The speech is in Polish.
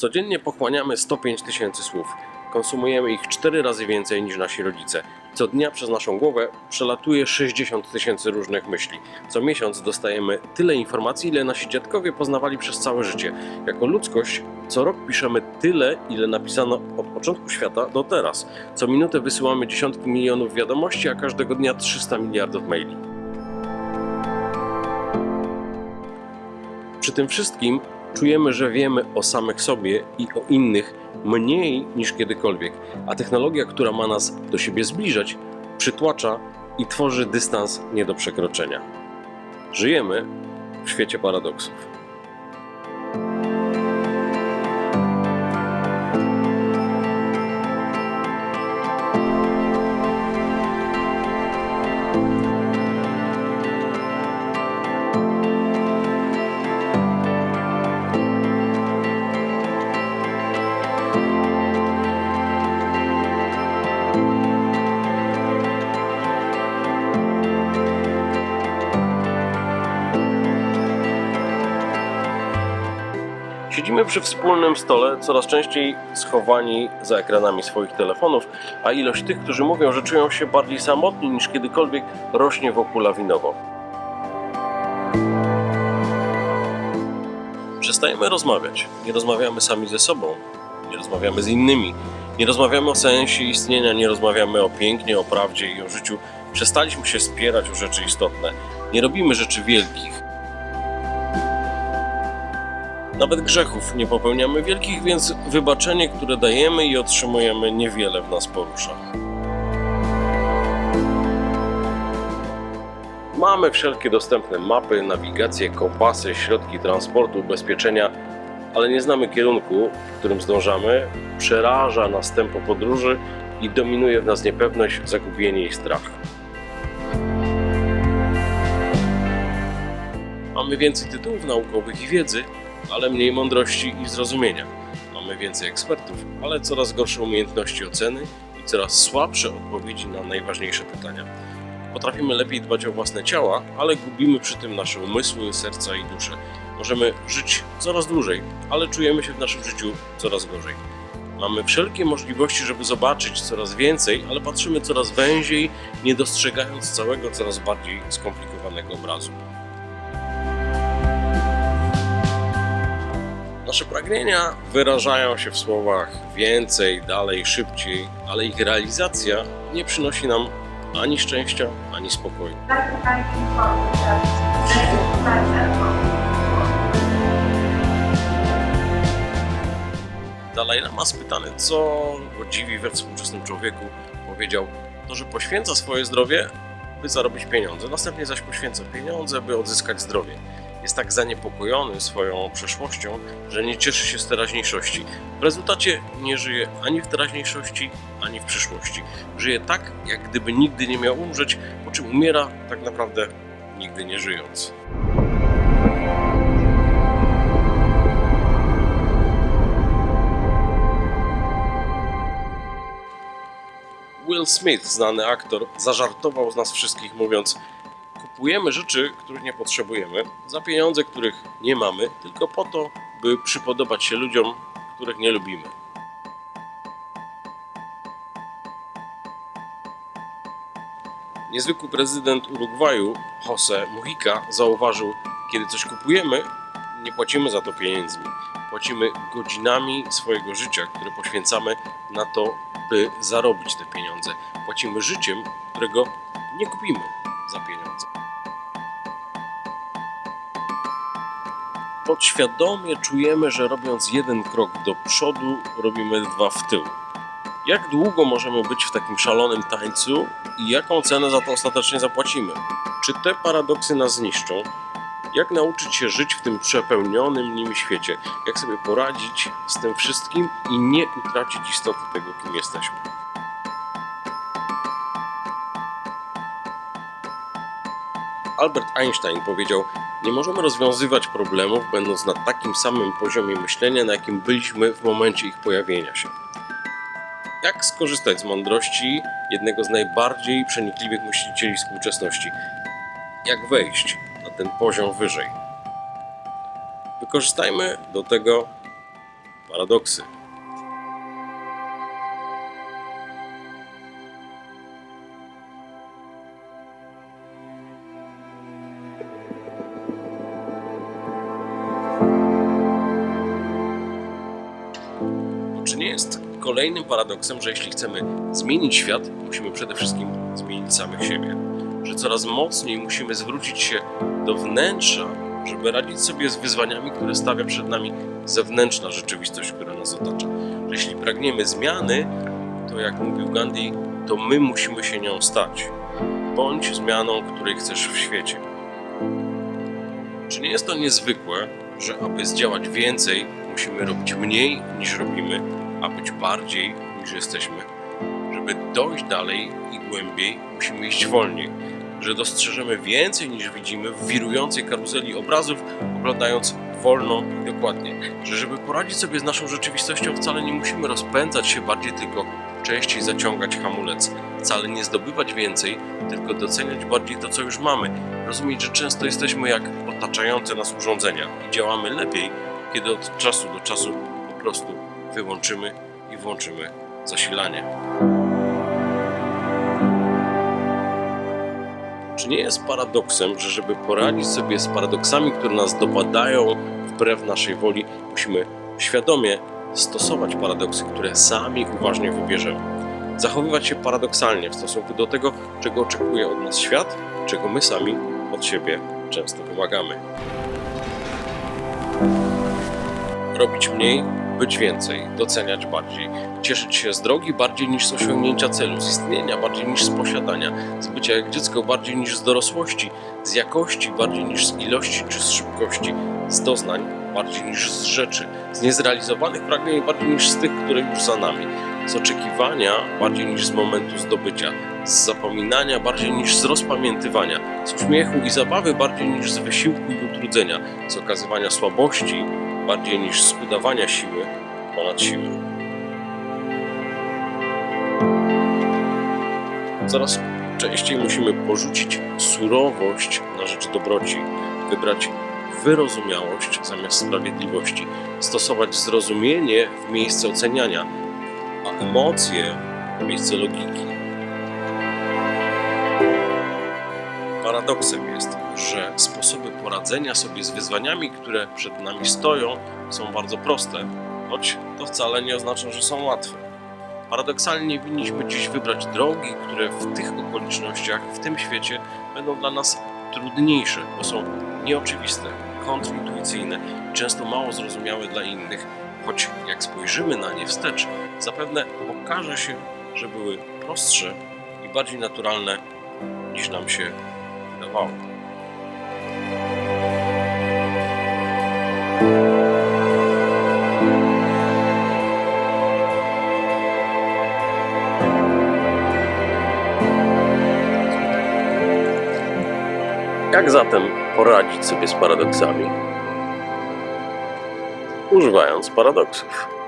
Codziennie pochłaniamy 105 tysięcy słów. Konsumujemy ich 4 razy więcej niż nasi rodzice. Co dnia przez naszą głowę przelatuje 60 tysięcy różnych myśli. Co miesiąc dostajemy tyle informacji, ile nasi dziadkowie poznawali przez całe życie. Jako ludzkość co rok piszemy tyle, ile napisano od początku świata do teraz. Co minutę wysyłamy dziesiątki milionów wiadomości, a każdego dnia 300 miliardów maili. Przy tym wszystkim czujemy, że wiemy o samych sobie i o innych mniej niż kiedykolwiek, a technologia, która ma nas do siebie zbliżać, przytłacza i tworzy dystans nie do przekroczenia. Żyjemy w świecie paradoksów. Siedzimy przy wspólnym stole, coraz częściej schowani za ekranami swoich telefonów, a ilość tych, którzy mówią, że czują się bardziej samotni niż kiedykolwiek, rośnie wokół lawinowo. Przestajemy rozmawiać. Nie rozmawiamy sami ze sobą, nie rozmawiamy z innymi, nie rozmawiamy o sensie istnienia, nie rozmawiamy o pięknie, o prawdzie i o życiu. Przestaliśmy się spierać o rzeczy istotne. Nie robimy rzeczy wielkich. Nawet grzechów nie popełniamy wielkich, więc wybaczenie, które dajemy i otrzymujemy, niewiele w nas porusza. Mamy wszelkie dostępne mapy, nawigacje, kompasy, środki transportu, ubezpieczenia, ale nie znamy kierunku, w którym zdążamy. Przeraża nas tempo podróży i dominuje w nas niepewność, zagubienie i strach. Mamy więcej tytułów naukowych i wiedzy, ale mniej mądrości i zrozumienia. Mamy więcej ekspertów, ale coraz gorsze umiejętności oceny i coraz słabsze odpowiedzi na najważniejsze pytania. Potrafimy lepiej dbać o własne ciała, ale gubimy przy tym nasze umysły, serca i dusze. Możemy żyć coraz dłużej, ale czujemy się w naszym życiu coraz gorzej. Mamy wszelkie możliwości, żeby zobaczyć coraz więcej, ale patrzymy coraz węziej, nie dostrzegając całego coraz bardziej skomplikowanego obrazu. Nasze pragnienia wyrażają się w słowach więcej, dalej, szybciej, ale ich realizacja nie przynosi nam ani szczęścia, ani spokoju. Dalaj Lama spytany, co go dziwi we współczesnym człowieku, powiedział to, że poświęca swoje zdrowie, by zarobić pieniądze, następnie zaś poświęca pieniądze, by odzyskać zdrowie. Jest tak zaniepokojony swoją przeszłością, że nie cieszy się z teraźniejszości. W rezultacie nie żyje ani w teraźniejszości, ani w przyszłości. Żyje tak, jak gdyby nigdy nie miał umrzeć, po czym umiera tak naprawdę nigdy nie żyjąc. Will Smith, znany aktor, zażartował z nas wszystkich, mówiąc: Kupujemy rzeczy, których nie potrzebujemy, za pieniądze, których nie mamy, tylko po to, by przypodobać się ludziom, których nie lubimy. Niezwykły prezydent Urugwaju, Jose Mujica, zauważył, kiedy coś kupujemy, nie płacimy za to pieniędzmi. Płacimy godzinami swojego życia, które poświęcamy na to, by zarobić te pieniądze. Płacimy życiem, którego nie kupimy za pieniądze. Podświadomie czujemy, że robiąc jeden krok do przodu, robimy dwa w tył. Jak długo możemy być w takim szalonym tańcu i jaką cenę za to ostatecznie zapłacimy? Czy te paradoksy nas zniszczą? Jak nauczyć się żyć w tym przepełnionym nim świecie? Jak sobie poradzić z tym wszystkim i nie utracić istoty tego, kim jesteśmy? Albert Einstein powiedział: Nie możemy rozwiązywać problemów, będąc na takim samym poziomie myślenia, na jakim byliśmy w momencie ich pojawienia się. Jak skorzystać z mądrości jednego z najbardziej przenikliwych myślicieli współczesności? Jak wejść na ten poziom wyżej? Wykorzystajmy do tego paradoksy. Nie jest kolejnym paradoksem, że jeśli chcemy zmienić świat, musimy przede wszystkim zmienić samych siebie? Że coraz mocniej musimy zwrócić się do wnętrza, żeby radzić sobie z wyzwaniami, które stawia przed nami zewnętrzna rzeczywistość, która nas otacza. Że jeśli pragniemy zmiany, to jak mówił Gandhi, to my musimy się nią stać. Bądź zmianą, której chcesz w świecie. Czy nie jest to niezwykłe, że aby zdziałać więcej, musimy robić mniej niż robimy, a być bardziej niż jesteśmy? Żeby dojść dalej i głębiej, musimy iść wolniej. Że dostrzeżemy więcej niż widzimy w wirującej karuzeli obrazów, oglądając wolno i dokładnie. Że żeby poradzić sobie z naszą rzeczywistością, wcale nie musimy rozpędzać się bardziej, tylko częściej zaciągać hamulec. Wcale nie zdobywać więcej, tylko doceniać bardziej to, co już mamy. Rozumieć, że często jesteśmy jak otaczające nas urządzenia i działamy lepiej, kiedy od czasu do czasu po prostu wyłączymy i włączymy zasilanie. Czy nie jest paradoksem, że żeby poradzić sobie z paradoksami, które nas dopadają wbrew naszej woli, musimy świadomie stosować paradoksy, które sami uważnie wybierzemy? Zachowywać się paradoksalnie w stosunku do tego, czego oczekuje od nas świat, czego my sami od siebie często wymagamy. Robić mniej, być więcej, doceniać bardziej, cieszyć się z drogi bardziej niż z osiągnięcia celu, z istnienia bardziej niż z posiadania, z bycia jak dziecko bardziej niż z dorosłości, z jakości bardziej niż z ilości czy z szybkości, z doznań bardziej niż z rzeczy, z niezrealizowanych pragnień bardziej niż z tych, które już za nami, z oczekiwania bardziej niż z momentu zdobycia, z zapominania bardziej niż z rozpamiętywania, z uśmiechu i zabawy bardziej niż z wysiłku i utrudzenia, z okazywania słabości bardziej niż z udawania siły ponad siłę. Coraz częściej musimy porzucić surowość na rzecz dobroci, wybrać wyrozumiałość zamiast sprawiedliwości, stosować zrozumienie w miejsce oceniania, a emocje w miejsce logiki. Paradoksem jest, że sposoby poradzenia sobie z wyzwaniami, które przed nami stoją, są bardzo proste, choć to wcale nie oznacza, że są łatwe. Paradoksalnie winniśmy dziś wybrać drogi, które w tych okolicznościach, w tym świecie będą dla nas trudniejsze, bo są nieoczywiste, kontrintuicyjne i często mało zrozumiałe dla innych, choć jak spojrzymy na nie wstecz, zapewne okaże się, że były prostsze i bardziej naturalne niż nam się wydawało. Jak zatem poradzić sobie z paradoksami? Używając paradoksów.